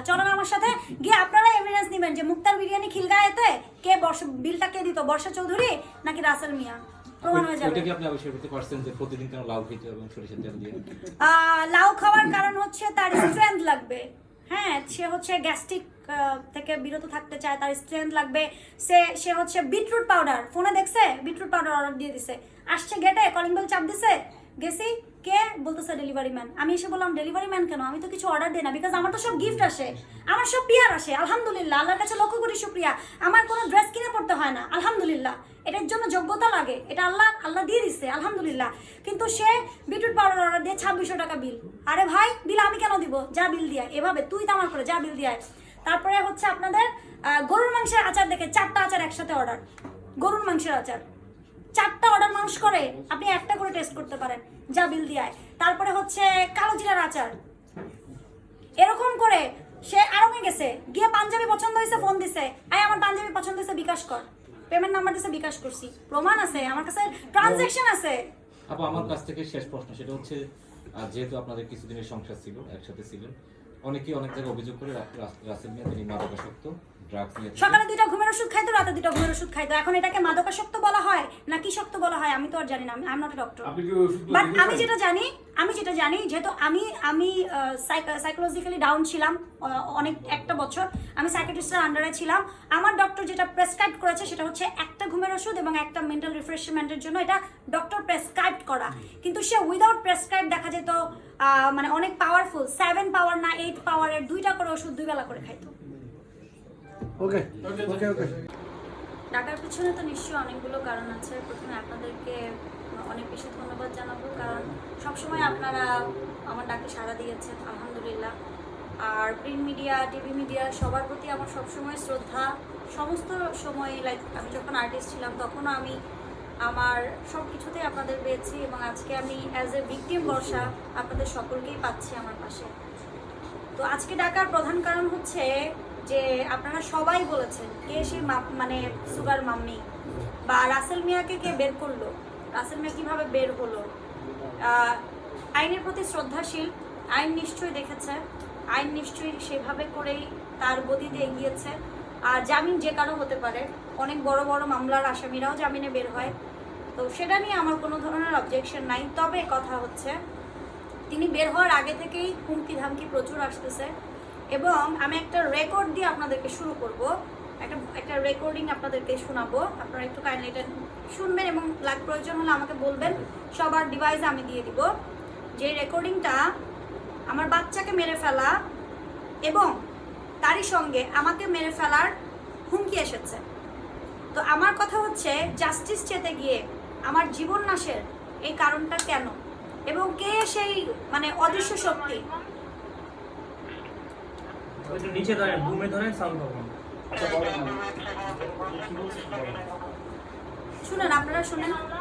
চলেন আমার সাথে। গিয়ে আপনারা এভিডেন্স নেবেন যে মুক্তার বিরিয়ানি খিলগায়েতে কে বর্ষা বিলটা কে দিত বর্ষা চৌধুরী নাকি রাসেল মিয়া? প্রমাণ হয়ে যাবে। আপনি আবিষ্কার করতে পারছেন যে প্রতিদিন কেন লাউ খেতে এবং সরিষার তেল দিয়ে? আহ, লাউ খাওয়ার কারণ হচ্ছে তার স্ট্রেংথ লাগবে। হ্যাঁ সে হচ্ছে গ্যাস্ট্রিক থেকে বিরত থাকতে চায় তার স্ট্রেংথ লাগবে। সে সে হচ্ছে বিটরুট পাউডার ফোনে দেখছে বিটরুট পাউডার অর্ডার দিয়ে দিছে। আসছে গেটে কলিং বেল চাপ দিছে। গেছি কে বলতেছে ডেলিভারি ম্যান আমি এসে বললাম ডেলিভারি ম্যান কেন? আমি তো কিছু অর্ডার দিই না বিকজ আমার তো সব গিফট আসে। আমার সব পিয়ার আসে। আলহামদুলিল্লাহ, আল্লাহর কাছে লক্ষ্য করি শুক্রিয়া। আমার কোনো ড্রেস কিনে পড়তে হয় না। আলহামদুলিল্লাহ, এটার জন্য যোগ্যতা লাগে। এটা আল্লাহ আল্লাহ দিয়ে দিচ্ছে আলহামদুলিল্লাহ। কিন্তু সে বিটুট পাউডার অর্ডার দিয়ে ছাব্বিশশো টাকা বিল আরে ভাই বিল আমি কেন দিব? যা বিল দিয়ে এভাবে তুই তো আমার করে যা বিল দিয়ে তারপরে হচ্ছে আপনাদের গরুর মাংসের আচার দেখে চারটা আচার একসাথে অর্ডার গরুর মাংসের আচার। চারটা অর্ডার মানুষ করে আপনি একটা করে টেস্ট করতে পারেন যা বিল দিয়ে তারপরে হচ্ছে কালো জিরার আচার। এরকম করে সে আরঙে গেছে গিয়ে পাঞ্জাবি পছন্দ হয়েছে ফোন দিছে আই আমার পাঞ্জাবি পছন্দ হয়েছে বিকাশ কর। পেমেন্ট নাম্বার দিছে বিকাশ করছি। প্রমাণ আছে আমার কাছে ট্রানজ্যাকশন আছে। আপু আমার কাছ থেকে শেষ প্রশ্ন সেটা হচ্ছে যেহেতু আপনাদের কিছুদিনের সংসার ছিল একসাথে ছিলেন অনেকেই অনেক জায়গায় অভিযোগ করে রাসেল মিয়া তিনি মাদকাসক্ত ড্রাগস নিয়ে সকালে দুইটা ঘুমের ওষুধ খাইতো রাতে দুইটা ঘুমের ওষুধ খাইতো। এখন এটাকে মাদকাসক্ত বলা হয়। না কি শক্ত বলা হয়? আমি তো আর জানি না আমি আই নট ডক্টর বাট আমি যেটা জানি আমি যেটা জানি যেহেতু আমি আমি সাইকোলজিক্যালি ডাউন ছিলাম অনেক একটা বছর আমি সাইকেট্রিস্টের আন্ডারে ছিলাম। আমার ডক্টর যেটা প্রেসক্রাইব করেছে সেটা হচ্ছে একটা ঘুমের ওষুধ এবং একটা মেন্টাল রিফ্রেশমেন্টের জন্য এটা ডক্টর প্রেসক্রাইব করা। কিন্তু সে উইদাউট প্রেসক্রাইব দেখা যেত আহ, মানে অনেক পাওয়ারফুল সেভেন পাওয়ার না এইট পাওয়ারের দুইটা করে ওষুধ দুই বেলা করে খাইতো। ওকে ওকে ওকে ডাকার পিছনে তো নিশ্চয়ই অনেকগুলো কারণ আছে। প্রথমে আপনাদেরকে অনেক বেশি ধন্যবাদ জানাব, কারণ সবসময় আপনারা আমার ডাকে সাড়া দিয়েছেন, আলহামদুলিল্লাহ। আর প্রিন্ট মিডিয়া, টিভি মিডিয়া, সবার প্রতি আমার সবসময় শ্রদ্ধা। সমস্ত সময় লাইক আমি যখন আর্টিস্ট ছিলাম, তখনও আমি আমার সব কিছুতেই আপনাদের পেয়েছি এবং আজকে আমি অ্যাজ এ ভিকটিম বর্ষা আপনাদের সকলকেই পাচ্ছি আমার পাশে। তো আজকে ডাকার প্রধান কারণ হচ্ছে যে আপনারা সবাই বলেছেন কে মা- মানে সুগার মাম্মি বা রাসেল মিয়াকে কে বের করল? রাসেল মিয়া কীভাবে বের হলো? আইনের প্রতি শ্রদ্ধাশীল, আইন নিশ্চয়ই দেখেছে, আইন নিশ্চয়ই সেভাবে করেই তার গতিতে এগিয়েছে। আর জামিন যে কারও হতে পারে, অনেক বড় বড় মামলার আসামিরাও জামিনে বের হয়। তো সেটা নিয়ে আমার কোনো ধরনের অবজেকশন নাই। তবে কথা হচ্ছে, তিনি বের হওয়ার আগে থেকেই হুমকি ধামকি প্রচুর আসতেছে। এবং আমি একটা রেকর্ড দিয়ে আপনাদেরকে শুরু করব। একটা একটা রেকর্ডিং আপনাদেরকে শোনাবো। আপনারা একটু কাইন্ডলি এটা শুনবেন এবং লাগ প্রয়োজন হলে আমাকে বলবেন। সবার ডিভাইস আমি দিয়ে দিব। যে রেকর্ডিংটা আমার বাচ্চাকে মেরে ফেলা এবং তারই সঙ্গে আমাকে মেরে ফেলার হুমকি এসেছে। তো আমার কথা হচ্ছে জাস্টিস চেতে গিয়ে আমার জীবন নাশের এই কারণটা কেন? এবং কে সেই মানে অদৃশ্য শক্তি? একটু নিচে ধরেন বুমে ধরেন সাউন্ড পাবেন শুনেন আপনারা শুনেন। আমরা